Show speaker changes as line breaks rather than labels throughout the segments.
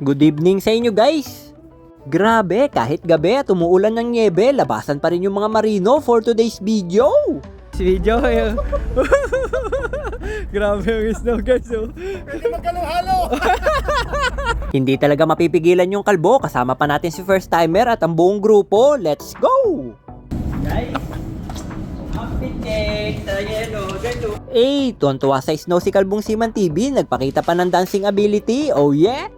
Good evening sa inyo guys! Grabe, kahit gabi at umuulan ng niebe, labasan pa rin yung mga marino for today's video! Video eh. Grabe yung snow guys oh.
Pwede magkaluhalo!
Hindi talaga mapipigilan yung kalbo, kasama pa natin si first timer at ang buong grupo. Let's go! Guys, yelo, ganito. Eh, tuwan-tuwa sa snow si Kalbong Siman TV, nagpakita pa ng dancing ability, oh yeah!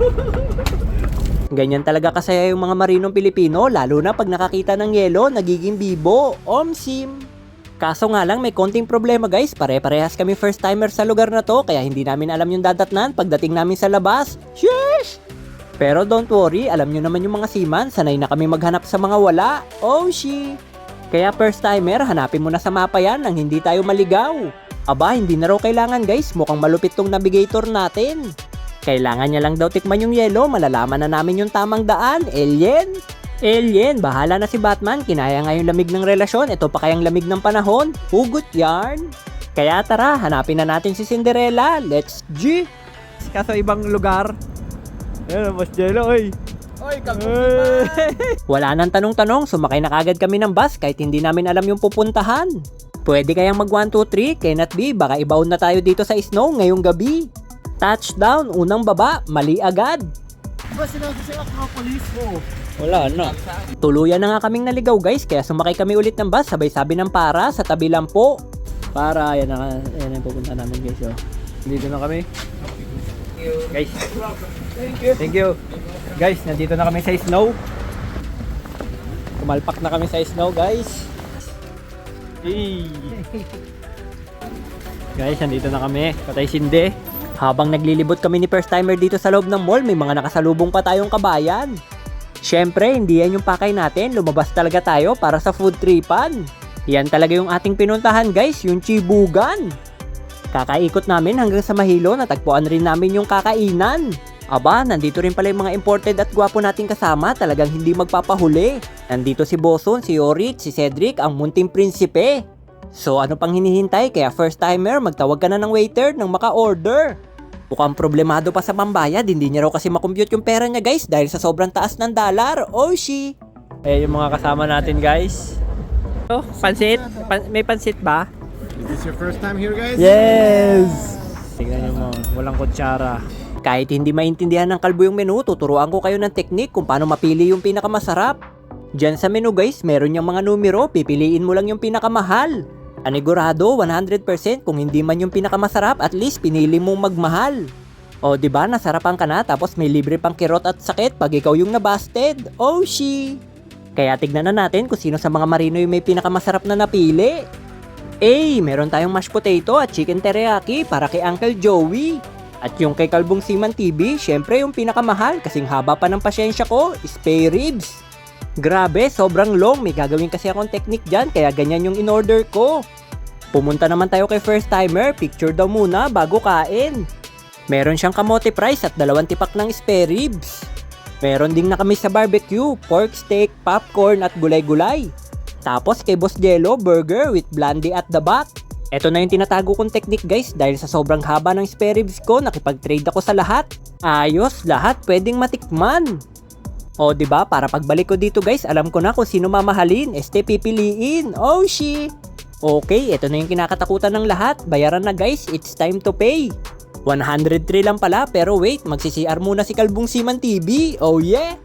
Ganyan talaga kasaya yung mga marinong Pilipino, lalo na pag nakakita ng yelo, nagiging bibo, omsim. Kaso nga lang may konting problema guys, pare-parehas kami first timer sa lugar na to, kaya hindi namin alam yung dadatnan pagdating namin sa labas. Sheesh! Pero don't worry, alam nyo naman yung mga seaman, sanay na kami maghanap sa mga wala. Oh she! Kaya first timer, hanapin mo na sa mapa yan nang hindi tayo maligaw. Aba, hindi na raw kailangan guys, mukhang malupit tong navigator natin. Kailangan niya lang daw tikman yung yelo, malalaman na namin yung tamang daan. Alien? Alien, bahala na si Batman, kinaya nga yung lamig ng relasyon, ito pa kayang lamig ng panahon. Hugot yarn. Kaya tara, hanapin na natin si Cinderella. Let's G! Kaso ibang lugar. Ayun, mas jello, oy.
Oy,
Wala nang tanong-tanong, sumakay na kagad kami ng bus kahit hindi namin alam yung pupuntahan. Pwede kayang mag 1, 2, 3, cannot be, baka ibaon na tayo dito sa snow ngayong gabi. Touchdown, unang baba, mali agad.
Diba sinabi sa Acropolis mo?
Wala na. Tuluyan na nga kaming naligaw guys, kaya sumakay kami ulit ng bus, sabay sabi ng para sa tabi lang po. Para, yan na, yan ang pupunta namin guys. Oh. Dito na kami. Guys. Thank you. Thank you. Guys, nandito na kami sa snow. Kumalpak na kami sa snow guys. Hey. Guys, nandito na kami. Patay sinde. Habang naglilibot kami ni first timer dito sa loob ng mall, may mga nakasalubong pa tayong kabayan. Siyempre, hindi yan yung pakay natin. Lumabas talaga tayo para sa food tripan. Yan talaga yung ating pinuntahan guys, yung Chibugan. Kakaikot namin hanggang sa Mahilo, natagpuan rin namin yung kakainan. Aba, nandito rin pala yung mga imported at gwapo nating kasama, talagang hindi magpapahuli. Nandito si Boson, si Orit, si Cedric, ang munting prinsipe. So ano pang hinihintay kaya first timer magtawag ka na ng waiter nang maka-order. Mukhang problemado pa sa pambayad, hindi niya raw kasi makompute yung pera niya guys dahil sa sobrang taas ng dollar. Oh she! Eh yung mga kasama natin guys. Oh, pansit? Pan- may pansit ba?
Is this your first time here, guys?
Yes! Tingnan nyo mo, walang kutsara. Kahit hindi maintindihan ng kalbo yung menu, tuturuan ko kayo ng teknik kung paano mapili yung pinakamasarap. Diyan sa menu guys, meron yung mga numero, pipiliin mo lang yung pinakamahal. Anigurado, 100% kung hindi man yung pinakamasarap, at least pinili mong magmahal. O, di ba nasarapan ka na tapos may libre pang kirot at sakit pag ikaw yung nabasted. Oh, she! Kaya tignan na natin kung sino sa mga marino yung may pinakamasarap na napili. Eh, meron tayong mashed potato at chicken teriyaki para kay Uncle Joey. At yung kay Kalbong Siman TV, syempre yung pinakamahal kasing haba pa ng pasyensya ko, spare ribs. Grabe, sobrang long. May gagawin kasi akong technique dyan, kaya ganyan yung in-order ko. Pumunta naman tayo kay first timer, picture daw muna bago kain. Meron siyang kamote price at dalawang tipak ng spare ribs. Meron ding nakami sa barbecue, pork steak, popcorn at gulay-gulay. Tapos kay Boss Jello, burger with blondie at the back. Ito na yung tinatago kong technique guys dahil sa sobrang haba ng spare ribs ko, nakipag-trade ako sa lahat. Ayos, lahat pwedeng matikman. O, di ba? Para pagbalik ko dito, guys, alam ko na kung sino mamahalin. Este pipiliin. Oh, she. Okay, ito na yung kinakatakutan ng lahat. Bayaran na, guys. It's time to pay. 103 lang pala, pero wait, magsi-CR muna si Kalbong Siman TV. Oh, yeah.